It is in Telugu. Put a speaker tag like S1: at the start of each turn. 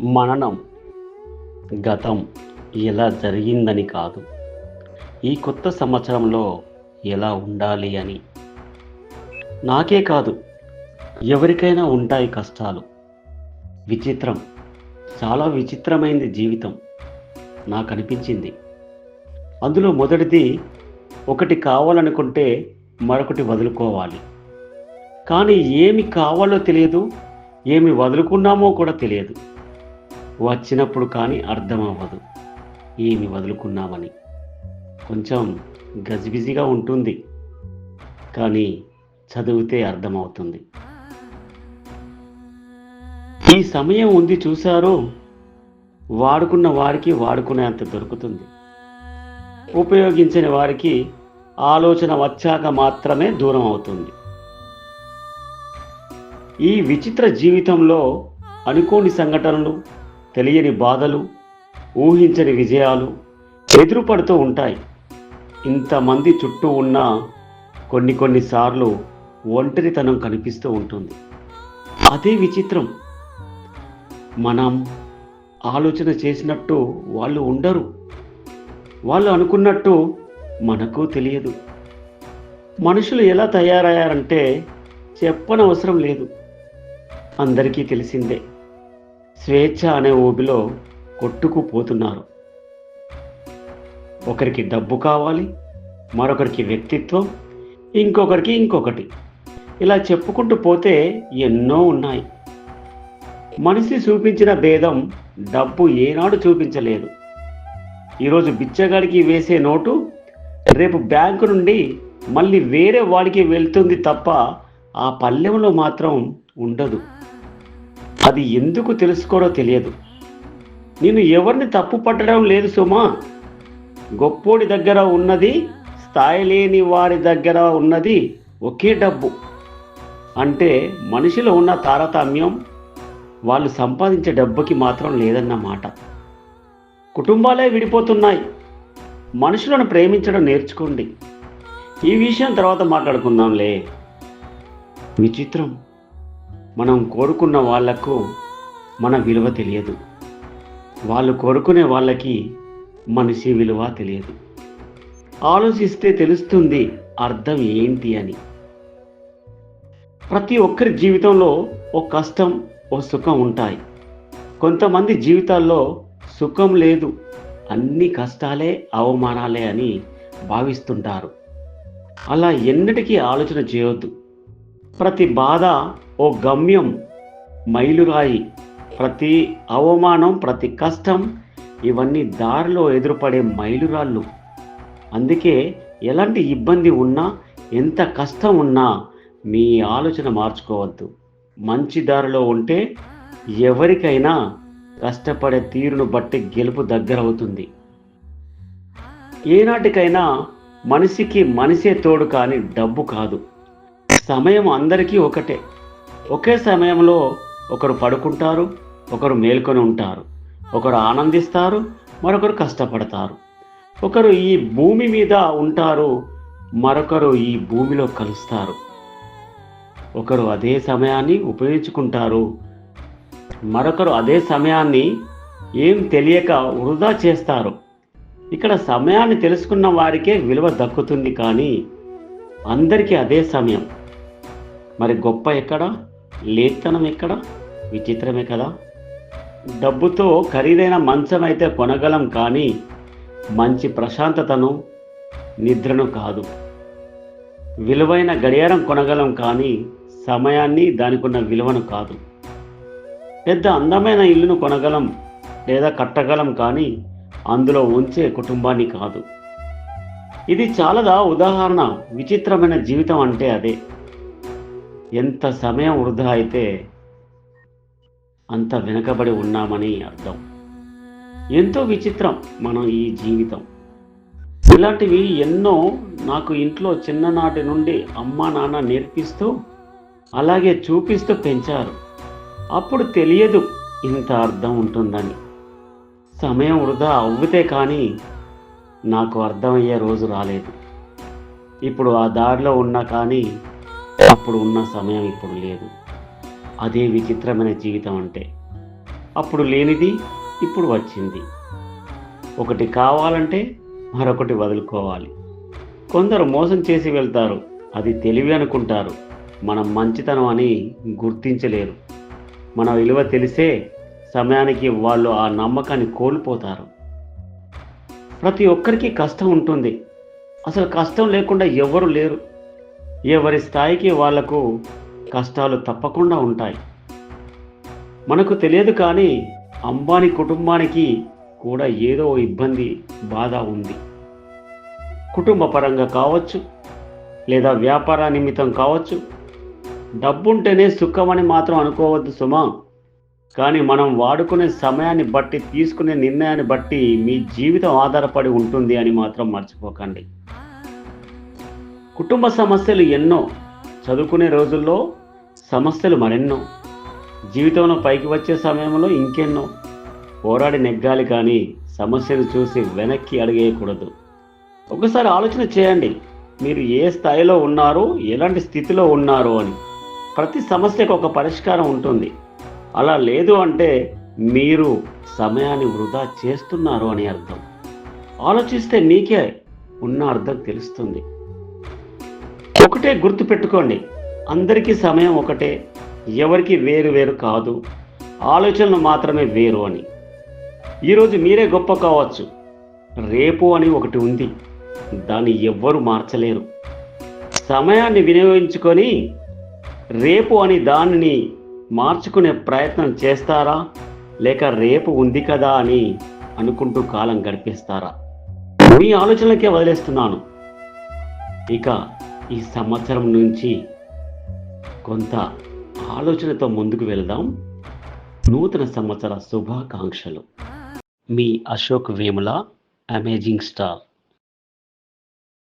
S1: మననం గతం ఎలా జరిగిందని కాదు. ఈ కొత్త సంవత్సరంలో ఎలా ఉండాలి అని? నాకే కాదు ఎవరికైనా ఉంటాయి కష్టాలు. విచిత్రం చాలా విచిత్రమైంది జీవితం నాకు అనిపించింది అందులో మొదటిది ఒకటి కావాలనుకుంటే మరొకటి వదులుకోవాలి. కానీ ఏమి కావాలో తెలియదు ఏమి వదులుకున్నామో కూడా తెలియదు. వచ్చినప్పుడు కానీ అర్థం అవ్వదు ఏమి వదులుకున్నామని. కొంచెం గజిబిజిగా ఉంటుంది. కానీ చదివితే అర్థమవుతుంది. ఈ సమయం ఉంది చూశారు? వాడుకున్న వారికి వాడుకునేంత దొరుకుతుంది. ఉపయోగించని వారికి ఆలోచన వచ్చాక మాత్రమే దూరం అవుతుంది. ఈ విచిత్ర జీవితంలో అనుకోని సంఘటనలు తెలియని బాధలు ఊహించని విజయాలు ఎదురుపడుతూ ఉంటాయి. ఇంతమంది చుట్టూ ఉన్న కొన్ని కొన్నిసార్లు ఒంటరితనం కనిపిస్తూ ఉంటుంది. అదే విచిత్రం. మనం ఆలోచన చేసినట్టు వాళ్ళు ఉండరు. వాళ్ళు అనుకున్నట్టు మనకు తెలియదు. మనుషులు ఎలా తయారయ్యారంటే చెప్పనవసరం లేదు. అందరికీ తెలిసిందే. స్వేచ్ఛ అనే ఊబిలో కొట్టుకుపోతున్నారు. ఒకరికి డబ్బు కావాలి మరొకరికి వ్యక్తిత్వం ఇంకొకరికి ఇంకొకటి. ఇలా చెప్పుకుంటూ పోతే ఎన్నో ఉన్నాయి. మనిషి చూపించిన భేదం డబ్బు ఏనాడు చూపించలేదు. ఈరోజు బిచ్చగాడికి వేసే నోటు రేపు బ్యాంకు నుండి మళ్ళీ వేరే వాడికి వెళ్తుంది తప్ప ఆ పల్లెంలో మాత్రం ఉండదు. అది ఎందుకు తెలుసుకోడో తెలియదు. నేను ఎవరిని తప్పు పట్టడం లేదు సుమా. గొప్పోడి దగ్గర ఉన్నది స్థాయి లేని వారి దగ్గర ఉన్నది ఒకే డబ్బు. అంటే మనిషిలో ఉన్న తారతమ్యం వాళ్ళు సంపాదించే డబ్బుకి మాత్రం లేదన్నమాట. కుటుంబాలే విడిపోతున్నాయి. మనుషులను ప్రేమించడం నేర్చుకోండి. ఈ విషయం తర్వాత మాట్లాడుకుందాంలే. విచిత్రం. మనం కోరుకున్న వాళ్ళకు మన విలువ తెలియదు. వాళ్ళు కోరుకునే వాళ్ళకి మనిషి విలువ తెలియదు. ఆలోచిస్తే తెలుస్తుంది అర్థం ఏంటి అని. ప్రతి ఒక్కరి జీవితంలో ఓ కష్టం ఓ సుఖం ఉంటాయి. కొంతమంది జీవితాల్లో సుఖం లేదు అన్ని కష్టాలే అవమానాలే అని భావిస్తుంటారు. అలా ఎన్నటికీ ఆలోచన చేయొద్దు. ప్రతి బాధ ఓ గమ్యం మైలురాయి ప్రతి అవమానం ప్రతి కష్టం ఇవన్నీ దారిలో ఎదురుపడే మైలురాళ్ళు. అందుకే ఎలాంటి ఇబ్బంది ఉన్నా ఎంత కష్టం ఉన్నా మీ ఆలోచన మార్చుకోవద్దు. మంచి దారిలో ఉంటే ఎవరికైనా కష్టపడే తీరును బట్టి గెలుపు దగ్గరవుతుంది. ఏనాటికైనా మనిషికి మనిషే తోడు కానీ డబ్బు కాదు. సమయం అందరికీ ఒకటే. ఒకే సమయంలో ఒకరు పడుకుంటారు ఒకరు మేల్కొని ఉంటారు. ఒకరు ఆనందిస్తారు మరొకరు కష్టపడతారు. ఒకరు ఈ భూమి మీద ఉంటారు మరొకరు ఈ భూమిలో కలుస్తారు. ఒకరు అదే సమయాన్ని ఉపయోగించుకుంటారు మరొకరు అదే సమయాన్ని ఏం తెలియక వృధా చేస్తారు. ఇక్కడ సమయాన్ని తెలుసుకున్న వారికే విలువ దక్కుతుంది కానీ అందరికీ అదే సమయం. మరి గొప్ప ఎక్కడ? లేతనం ఎక్కడ? విచిత్రమే కదా? డబ్బుతో ఖరీదైన మంచం అయితే కొనగలం కానీ మంచి ప్రశాంతతను నిద్రను కాదు. విలువైన గడియారం కొనగలం కానీ సమయాన్ని దానికున్న విలువను కాదు. పెద్ద అందమైన ఇల్లును కొనగలం లేదా కట్టగలం కానీ అందులో ఉంచే కుటుంబాన్ని కాదు. ఇది చాలా ఉదాహరణ? విచిత్రమైన జీవితం అంటే అదే. ఎంత సమయం వృధా అయితే అంత వెనకబడి ఉన్నామని అర్థం. ఎంతో విచిత్రం మనం ఈ జీవితం. ఇలాంటివి ఎన్నో నాకు ఇంట్లో చిన్ననాటి నుండి అమ్మ నాన్న నేర్పిస్తూ అలాగే చూపిస్తూ పెంచారు. అప్పుడు తెలియదు ఇంత అర్థం ఉంటుందని. సమయం వృధా అవ్వితే కానీ నాకు అర్థమయ్యే రోజు రాలేదు. ఇప్పుడు ఆ దారిలో ఉన్నా కానీ అప్పుడు ఉన్న సమయం ఇప్పుడు లేదు. అదే విచిత్రమైన జీవితం అంటే. అప్పుడు లేనిది ఇప్పుడు వచ్చింది. ఒకటి కావాలంటే మరొకటి వదులుకోవాలి. కొందరు మోసం చేసి వెళ్తారు. అది తెలివి అనుకుంటారు. మనం మంచితనం అని గుర్తించలేరు. మన విలువ తెలిసే సమయానికి వాళ్ళు ఆ నమ్మకాన్ని కోల్పోతారు. ప్రతి ఒక్కరికి కష్టం ఉంటుంది. అసలు కష్టం లేకుండా ఎవరు లేరు. ఎవరి స్థాయికి వాళ్ళకు కష్టాలు తప్పకుండా ఉంటాయి. మనకు తెలియదు కానీ అంబానీ కుటుంబానికి కూడా ఏదో ఇబ్బంది బాధ ఉంది. కుటుంబ పరంగా కావచ్చు లేదా వ్యాపార నిమిత్తం కావచ్చు. డబ్బుంటేనే సుఖమని మాత్రం అనుకోవద్దు సుమా. కానీ మనం వాడుకునే సమయాన్ని బట్టి తీసుకునే నిర్ణయాన్ని బట్టి మీ జీవితం ఆధారపడి ఉంటుంది అని మాత్రం మర్చిపోకండి. కుటుంబ సమస్యలు ఎన్నో చదువుకునే రోజుల్లో సమస్యలు మరెన్నో జీవితంలో పైకి వచ్చే సమయంలో ఇంకెన్నో. పోరాడి నెగ్గాలి కానీ సమస్యను చూసి వెనక్కి అడిగేయకూడదు. ఒకసారి ఆలోచన చేయండి మీరు ఏ స్థాయిలో ఉన్నారో ఎలాంటి స్థితిలో ఉన్నారో అని. ప్రతి సమస్యకు ఒక పరిష్కారం ఉంటుంది. అలా లేదు అంటే మీరు సమయాన్ని వృధా చేస్తున్నారు అని అర్థం. ఆలోచిస్తే మీకే ఉన్న అర్థం తెలుస్తుంది. ఒకటే గుర్తు పెట్టుకోండి అందరికీ సమయం ఒకటే ఎవరికి వేరు వేరు కాదు. ఆలోచనలు మాత్రమే వేరు అని. ఈరోజు మీరే గొప్ప కావచ్చు. రేపు అని ఒకటి ఉంది. దాన్ని ఎవ్వరు మార్చలేరు. సమయాన్ని వినియోగించుకొని రేపు అని దానిని మార్చుకునే ప్రయత్నం చేస్తారా? లేక రేపు ఉంది కదా అని అనుకుంటూ కాలం గడిపేస్తారా? మీ ఆలోచనలకే వదిలేస్తున్నాను. ఇక ఈ సంవత్సరం నుంచి కొంత ఆలోచనతో ముందుకు వెళదాం. నూతన సంవత్సర శుభాకాంక్షలు. మీ అశోక్ వేముల అమేజింగ్ స్టార్